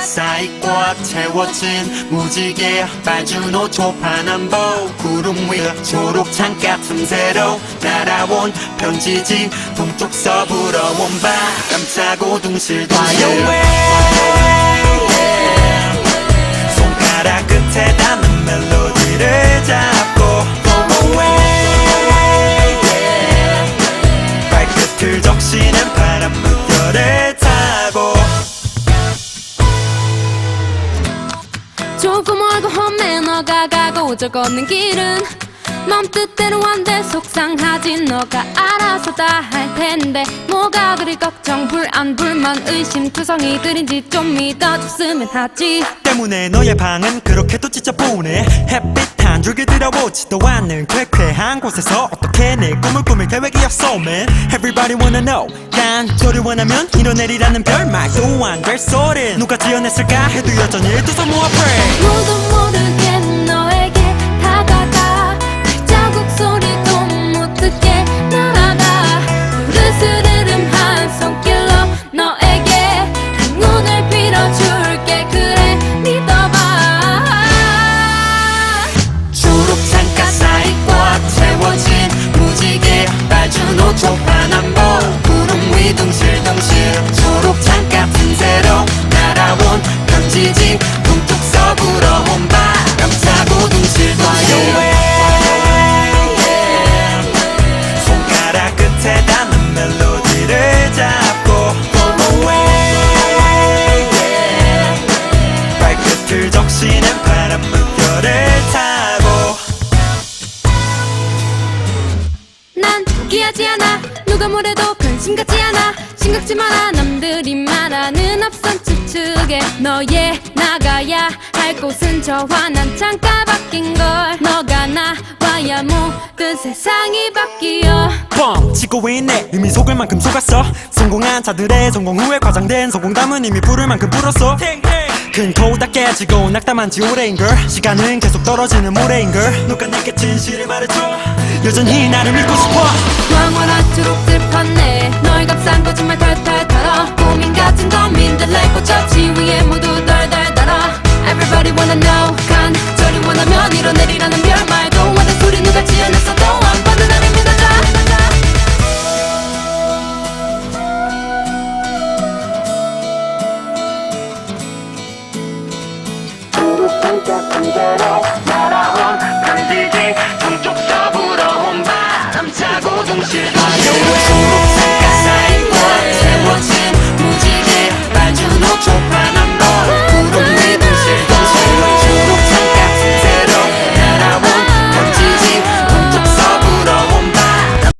사이 꽉 채워진 무지개 빨주노 초파남보 구름 위 초록 창가 틈새로 날아온 편지지 동쪽 서부러 온 바람 차고 둥실 둥실 너가 가고자 걷는 길은 맘 뜻대로 안 돼 속상하지. 너가 알아서 다 할 텐데 뭐가 그리 걱정? 불안 불만 의심 투성이들인지 좀 믿어줬으면 하지. 때문에 너의 방은 그렇게도 지쳐보네. 햇빛 한 줄기 들어오지도 않는 쾌쾌한 곳에서 어떻게 내 꿈을 꾸밀 계획이 없어 man Everybody wanna know. 깐소리 원하면 이뤄내리라는 별말 또한 될 소리. 누가 지어냈을까 해도 여전히 두손 모아 pray 모두 모르 포기하지 않아. 누가 뭐래도 관심 갖지 않아. 심각지 마라. 남들이 말하는 앞선 추측에 너의 나가야 할 곳은 저와 난 잠깐 바뀐 걸. 너가 나와야 모든 세상이 바뀌어. 뻥! 치고 있네 이미 속을 만큼 속았어. 성공한 자들의 성공 후에 과장된 성공담은 이미 부를 만큼 불었어 큰 거울 다 깨지고 낙담한 지 오래인 걸. 시간은 계속 떨어지는 모래인 걸. 누가 내게 진실을 말해줘. 여전히 나를 믿고 싶어. 초록들 펀네. 너의 값싼 거짓말 털 날아온